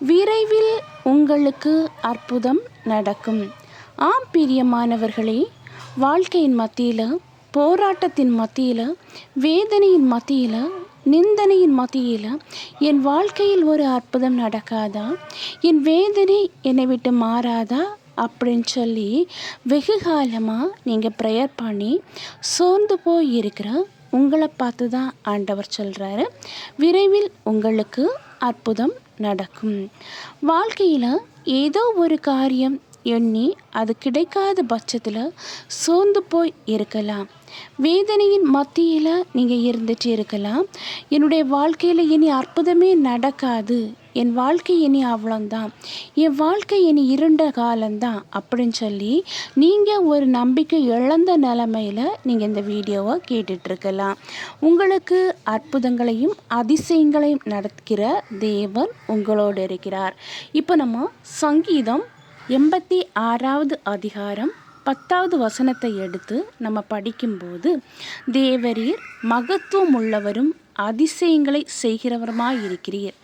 விரைவில் உங்களுக்கு அற்புதம் நடக்கும். ஆம் பிரியமானவர்களே வாழ்க்கையின் மத்தியில் போராட்டத்தின் மத்தியில் வேதனையின் மத்தியில் நிந்தனையின் மத்தியில் என் வாழ்க்கையில் ஒரு அற்புதம் நடக்காதா? என் வேதனை என்னை விட்டு மாறாதா? அப்படின்னு சொல்லி வெகு காலமாக நீங்கள் ப்ரேயர் பண்ணி சோர்ந்து போய் இருக்கிற உங்களை பார்த்து தான் ஆண்டவர் சொல்கிறாரு விரைவில் உங்களுக்கு அற்புதம் நடக்கும். வாழ்க்கையில் ஏதோ ஒரு காரியம் எண்ணி அது கிடைக்காத பட்சத்தில் சோர்ந்து போய் இருக்கலாம். வேதனையின் மத்தியில் நீங்கள் இருந்துட்டு இருக்கலாம். என்னுடைய வாழ்க்கையில் இனி அற்புதமே நடக்காது. என் வாழ்க்கை இனி அவ்வளோந்தான் என் வாழ்க்கை இனி இருண்ட காலம்தான். அப்படின்னு சொல்லி நீங்கள் ஒரு நம்பிக்கை இழந்த நிலமையில் நீங்கள் இந்த வீடியோவை கேட்டுட்ருக்கலாம். உங்களுக்கு அற்புதங்களையும் அதிசயங்களையும் நடக்கிற தேவன் உங்களோடு இருக்கிறார். இப்போ நம்ம சங்கீதம் எண்பத்தி ஆறாவது அதிகாரம் பத்தாவது வசனத்தை எடுத்து நம்ம படிக்கும்போது தேவரீர் மகத்துவம் உள்ளவரும் அதிசயங்களை செய்கிறவருமாயிருக்கிறீர்.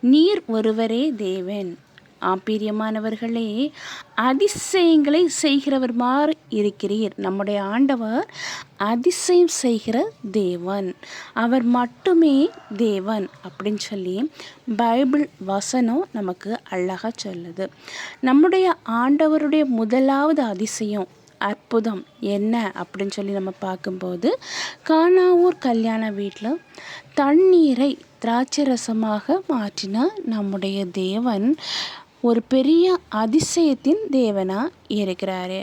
நீர் ஒருவரே தேவன். ஆப்பிரியமானவர்களே அதிசயங்களை செய்கிறவர் மாறு இருக்கிறீர் நம்முடைய ஆண்டவர் அதிசயம் செய்கிற தேவன். அவர் மட்டுமே தேவன் அப்படின்னு சொல்லி பைபிள் வசனம் நமக்கு அழகாக சொல்லுது. நம்முடைய ஆண்டவருடைய முதலாவது அதிசயம் அற்புதம் என்ன அப்படின்னு சொல்லி நம்ம பார்க்கும்போது காணாவூர் கல்யாண வீட்டில் தண்ணீரை திராட்சை ரசமாக மாற்றின நம்முடைய தேவன் ஒரு பெரிய அதிசயத்தின் தேவனாக இருக்கிறாரு.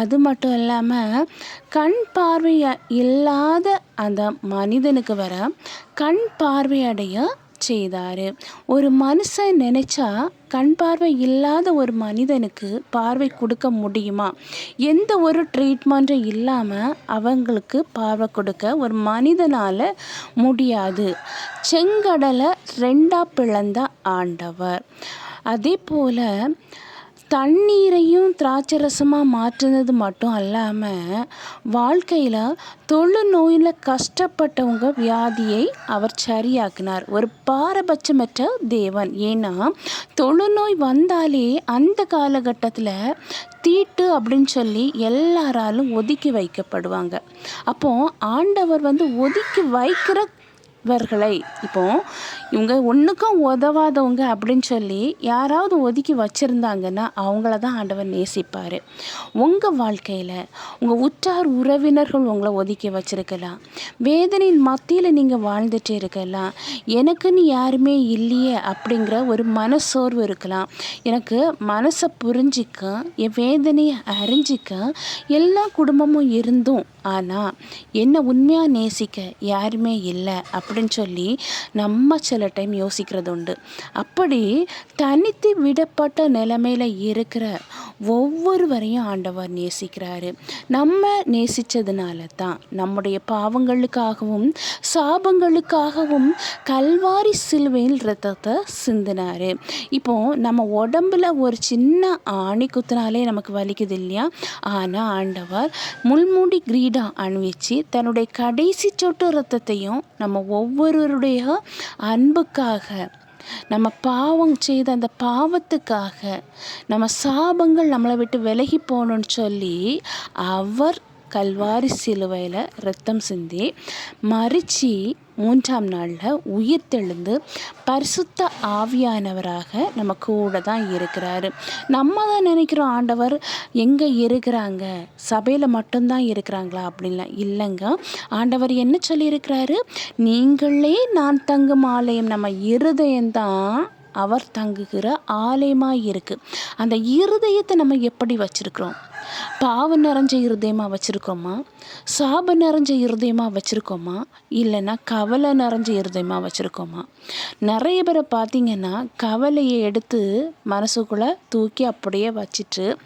அது மட்டும் இல்லாமல் கண் பார்வை இல்லாத அந்த மனிதனுக்கு வர கண் பார்வையடைய செய்தார். ஒரு மனுஷன் நினச்சா கண் பார்வை இல்லாத ஒரு மனிதனுக்கு பார்வை கொடுக்க முடியுமா? எந்த ஒரு ட்ரீட்மெண்ட்டும் இல்லாமல் அவங்களுக்கு பார்வை கொடுக்க ஒரு மனிதனால் முடியாது. செங்கடலை ரெண்டாக பிளந்த ஆண்டவர். அதே போல் தண்ணீரையும் திராட்சை ரசமாக மாற்றினது மட்டும் அல்லாமல் வாழ்க்கையில் தொழுநோயில் கஷ்டப்பட்டவங்க வியாதியை அவர் சரியாக்கினார். ஒரு பாரபட்சமற்ற தேவன். ஏன்னா தொழுநோய் வந்தாலே அந்த காலகட்டத்தில் தீட்டு அப்படின்னு சொல்லி எல்லாராலும் ஒதுக்கி வைக்கப்படுவாங்க. அப்போ ஆண்டவர் வந்து ஒதுக்கி வைக்கிற இவர்களை இப்போ இவங்க ஒன்றுக்கும் உதவாதவங்க அப்படின்னு சொல்லி யாராவது ஒதுக்கி வச்சுருந்தாங்கன்னா அவங்கள தான் ஆண்டவர் நேசிப்பார். உங்கள் வாழ்க்கையில் உங்கள் உற்றார் உறவினர்கள் உங்களை ஒதுக்கி வச்சுருக்கலாம். வேதனையின் மத்தியில் நீங்கள் வாழ்ந்துட்டு இருக்கலாம். எனக்குன்னு யாருமே இல்லையே அப்படிங்கிற ஒரு மனசோர்வு இருக்கலாம். எனக்கு மனசை புரிஞ்சிக்க என் வேதனையை அறிஞ்சிக்க எல்லா குடும்பமும் இருந்தும் ஆனால் என்னை உண்மையாக நேசிக்க யாருமே இல்லை அப்படி அப்படின்னு சொல்லி நம்ம சில டைம் யோசிக்கிறது உண்டு அப்படி தனித்து விடப்பட்ட நிலைமையில் இருக்கிற ஒவ்வொருவரையும் ஆண்டவர் நேசிக்கிறாரு. நம்ம நேசித்ததுனால தான் நம்முடைய பாவங்களுக்காகவும் சாபங்களுக்காகவும் கல்வாரி சிலுவையில் ரத்தத்தை சிந்தினார். இப்போ நம்ம உடம்புல ஒரு சின்ன ஆணி குத்தினாலே நமக்கு வலிக்குது இல்லையா? ஆனால் ஆண்டவர் முள்மூடி கிரீடா அணிவிச்சு தன்னுடைய கடைசி சொட்டு ரத்தத்தையும் நம்ம ஒவ்வொருவருடைய அன்புக்காக நம்ம பாவம் செய்த அந்த பாவத்துக்காக நம்ம சாபங்கள் நம்மளை விட்டு விலகி போகணுன்னு சொல்லி அவர் கல்வாரி சிலுவையில் ரத்தம் சிந்தி மறித்து மூன்றாம் நாளில் உயிர் தெழுந்து பரிசுத்த ஆவியானவராக நம்ம கூட தான் இருக்கிறாரு. நம்ம தான் நினைக்கிறோம் ஆண்டவர் எங்கே இருக்கிறாங்க? சபையில் மட்டும்தான் இருக்கிறாங்களா அப்படின்லாம் இல்லைங்க. ஆண்டவர் என்ன சொல்லியிருக்கிறாரு? நீங்களே நான் தங்கும் ஆலயம் நம்ம இருதயம்தான் அவர் தங்குகிற ஆலயமாக இருக்குது அந்த இருதயத்தை நம்ம எப்படி வச்சுருக்குறோம்? பாவம் நிறைஞ்ச இருதயமாக வச்சுருக்கோமா? சாபம் நிறைஞ்ச இருதயமாக வச்சுருக்கோமா? இல்லைன்னா கவலை நிறைஞ்ச இருதயமாக வச்சுருக்கோமா? நிறைய பேரை பார்த்திங்கன்னா கவலையை எடுத்து மனசுக்குள்ளே தூக்கி அப்படியே வச்சுட்டு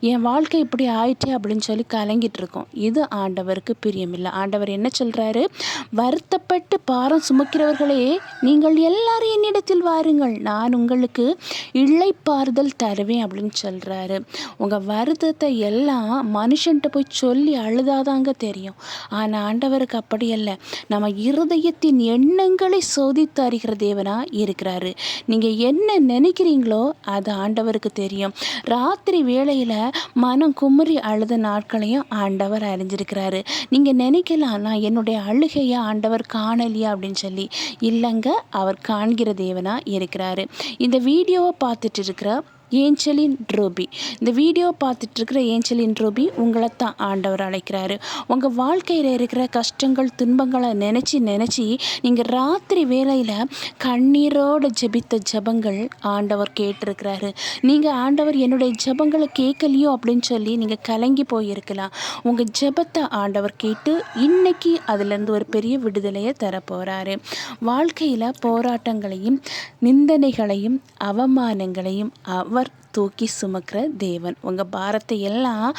என் வாழ்க்கை இப்படி ஆயிட்டே அப்படின்னு சொல்லி கலங்கிட்டு இருக்கோம். இது ஆண்டவருக்கு பிரியமில்லை. ஆண்டவர் என்ன சொல்கிறாரு வருத்தப்பட்டு பாரம் சுமக்கிறவர்களே நீங்கள் எல்லாரும் என்னிடத்தில் வாருங்கள். நான் உங்களுக்கு இழைப்பாறுதல் தருவேன் அப்படின்னு சொல்கிறாரு உங்கள் வருத்தத்தை எல்லாம் மனுஷன்கிட்ட போய் சொல்லி அழுதாதாங்க தெரியும். ஆனால் ஆண்டவருக்கு அப்படி அல்ல. நம்ம இருதயத்தின் எண்ணங்களை சோதித்து அறிகிற தேவனாக இருக்கிறாரு. நீங்கள் என்ன நினைக்கிறீங்களோ அது ஆண்டவருக்கு தெரியும். ராத்திரி வேளையில் மனம் குமரி அழுத நாட்களையும் ஆண்டவர் அறிஞ்சிருக்கிறாரு. நீங்கள் நினைக்கலாம் நான் என்னுடைய அழுகையை ஆண்டவர் காணலையா? அப்படின்னு சொல்லி. இல்லைங்க அவர் காண்கிற தேவனாக இருக்கிறாரு. இந்த வீடியோவை பார்த்துட்டு இருக்கிற ஏஞ்சலின் ட்ரோபி இந்த வீடியோ பார்த்துட்ருக்கிற ஏஞ்சலின் ட்ரோபி உங்களை தான் ஆண்டவர் அழைக்கிறாரு. உங்கள் வாழ்க்கையில் இருக்கிற கஷ்டங்கள் துன்பங்களை நினச்சி நினச்சி நீங்கள் ராத்திரி வேளையில் கண்ணீரோடு ஜெபித்த ஜெபங்கள் ஆண்டவர் கேட்டிருக்கிறாரு. நீங்கள் ஆண்டவர் என்னுடைய ஜெபங்களை கேட்கலையோ அப்படின்னு சொல்லி நீங்கள் கலங்கி போயிருக்கலாம். உங்கள் ஜெபத்தை ஆண்டவர் கேட்டு இன்னைக்கு அதுலேருந்து ஒரு பெரிய விடுதலையை தரப்போகிறாரு வாழ்க்கையில் போராட்டங்களையும் நிந்தனைகளையும் அவமானங்களையும் அவ ஆண்டவர் தூக்கி சுமக்கிற தேவன். உங்கள் பாரத்தை எல்லாம்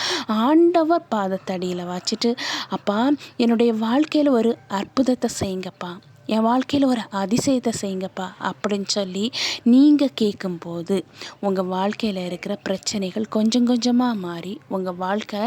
ஆண்டவர் பாதத்தடியில் வச்சுட்டு அப்பா என்னுடைய வாழ்க்கையில் ஒரு அற்புதத்தை செய்யுங்கப்பா. என் வாழ்க்கையில் ஒரு அதிசயத்தை செய்யுங்கப்பா அப்படின்னு சொல்லி நீங்கள் கேட்கும்போது உங்கள் வாழ்க்கையில் இருக்கிற பிரச்சனைகள் கொஞ்சம் கொஞ்சமாக மாறி உங்கள் வாழ்க்கை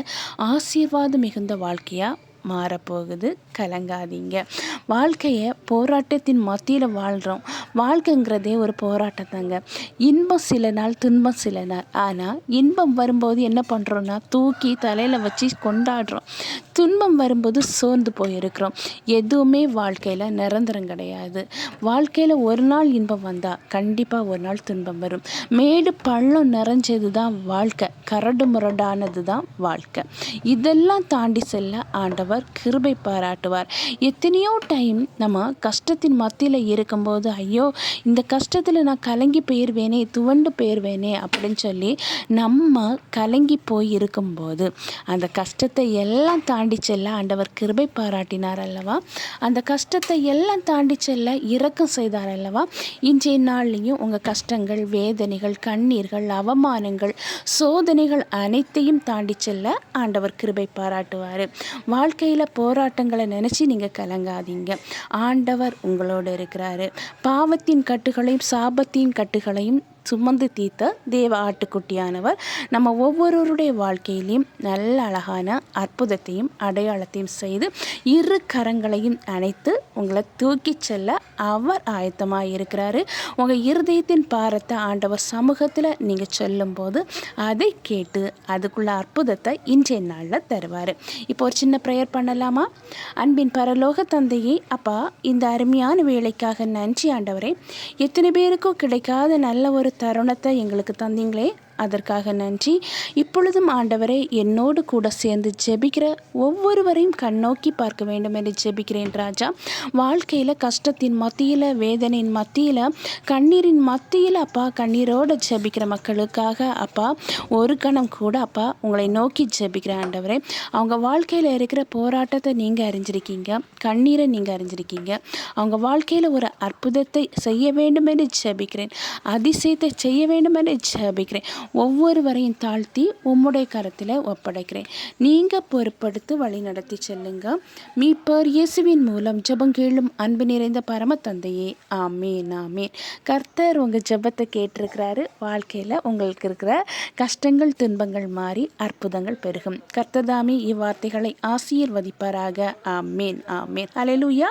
ஆசீர்வாதம் மிகுந்த வாழ்க்கையாக மாறப்போகுது. கலங்காதீங்க. வாழ்க்கையை போராட்டத்தின் மத்தியில் வாழ்கிறோம் வாழ்க்கைங்கிறதே ஒரு போராட்டம் தாங்க இன்பம் சில நாள் துன்பம் சில நாள். ஆனால் இன்பம் வரும்போது என்ன பண்ணுறோன்னா தூக்கி தலையில் வச்சு கொண்டாடுறோம். துன்பம் வரும்போது சோர்ந்து போயிருக்கிறோம். எதுவுமே வாழ்க்கையில் நிரந்தரம் கிடையாது. வாழ்க்கையில் ஒரு நாள் இன்பம் வந்தால் கண்டிப்பாக ஒரு நாள் துன்பம் வரும். மேடு பள்ளம் நிறைஞ்சது தான் வாழ்க்கை. கரடு முரடானது தான் வாழ்க்கை. இதெல்லாம் தாண்டி செல்ல ஆண்டவர் கிருபை பாராட்டு காட்டுவார் எத்தனையோ டைம் நம்ம கஷ்டத்தின் மத்தியில் இருக்கும்போது ஐயோ இந்த கஷ்டத்தில் நான் கலங்கி போயிடுவேனே துவண்டு போயிடுவேனே அப்படின்னு சொல்லி நம்ம கலங்கி போய் இருக்கும்போது அந்த கஷ்டத்தை எல்லாம் தாண்டி செல்ல ஆண்டவர் கிருபை பாராட்டினார் அல்லவா? அந்த கஷ்டத்தை எல்லாம் தாண்டி செல்ல இரக்கம் செய்தார் அல்லவா? இன்றைய நாள்லேயும் உங்கள் கஷ்டங்கள் வேதனைகள் கண்ணீர்கள் அவமானங்கள் சோதனைகள் அனைத்தையும் தாண்டி செல்ல ஆண்டவர் கிருபை பாராட்டுவார். வாழ்க்கையில் போராட்டங்களை நினச்சி நீங்கள் கலங்காதீங்க. ஆண்டவர் உங்களோடு இருக்கிறாரு. பாவத்தின் கட்டுகளையும் சாபத்தின் கட்டுகளையும் சுமந்து தீர்த்த தேவ ஆட்டுக்குட்டியானவர். நம்ம ஒவ்வொருவருடைய வாழ்க்கையிலையும் நல்ல அழகான அற்புதத்தையும் அடையாளத்தையும் செய்து இரு கரங்களையும் அணைத்து உங்களை தூக்கிச் செல்ல அவர் ஆயத்தமாக இருக்கிறாரு. உங்கள் இருதயத்தின் பாரத்தை ஆண்டவர் சமூகத்தில் நீங்கள் சொல்லும்போது அதை கேட்டு அதுக்குள்ள அற்புதத்தை இன்றைய நாளில் தருவார். இப்போ ஒரு சின்ன ப்ரேயர் பண்ணலாமா? அன்பின் பரலோக தந்தையை அப்பா இந்த அருமையான வேலைக்காக நன்றி ஆண்டவரே. எத்தனை பேருக்கும் கிடைக்காத நல்ல ஒரு தருணத்தை எங்களுக்கு தந்தீங்களே. அதற்காக நன்றி. இப்பொழுதும் ஆண்டவரை என்னோடு கூட சேர்ந்து ஜெபிக்கிற ஒவ்வொருவரையும் கண்ணோக்கி பார்க்க வேண்டும் என்று ஜெபிக்கிறேன் ராஜா. வாழ்க்கையில் கஷ்டத்தின் மத்தியில் வேதனையின் மத்தியில் கண்ணீரின் மத்தியில் அப்பா கண்ணீரோடு ஜெபிக்கிற மக்களுக்காக அப்பா ஒரு கணம் கூட அப்பா உங்களை நோக்கி ஜெபிக்கிற ஆண்டவரே. அவங்க வாழ்க்கையில் இருக்கிற போராட்டத்தை நீங்கள் அறிஞ்சிருக்கீங்க கண்ணீரை நீங்கள் அறிஞ்சிருக்கீங்க. அவங்க வாழ்க்கையில் ஒரு அற்புதத்தை செய்ய வேண்டும் என்று ஜெபிக்கிறேன் அதிசயத்தை செய்ய வேண்டும் என்று ஜெபிக்கிறேன். ஒவ்வொருவரையும் தாழ்த்தி உம்முடைய கரத்தில் ஒப்படைக்கிறேன். நீங்கள் பொறுப்படுத்து வழி நடத்தி செல்லுங்க. மீட்பர் இயேசுவின் மூலம் ஜெபம் கேளும் அன்பு நிறைந்த பரம தந்தையே ஆமேன் ஆமேன். கர்த்தர் உங்கள் ஜெபத்தை கேட்டிருக்கிறாரு. வாழ்க்கையில் உங்களுக்கு இருக்கிற கஷ்டங்கள் துன்பங்கள் மாறி அற்புதங்கள் பெருகும். கர்த்ததாமே இவ்வார்த்தைகளை ஆசீர்வதிப்பாராக. ஆமேன் ஆமேன். அலையலூயா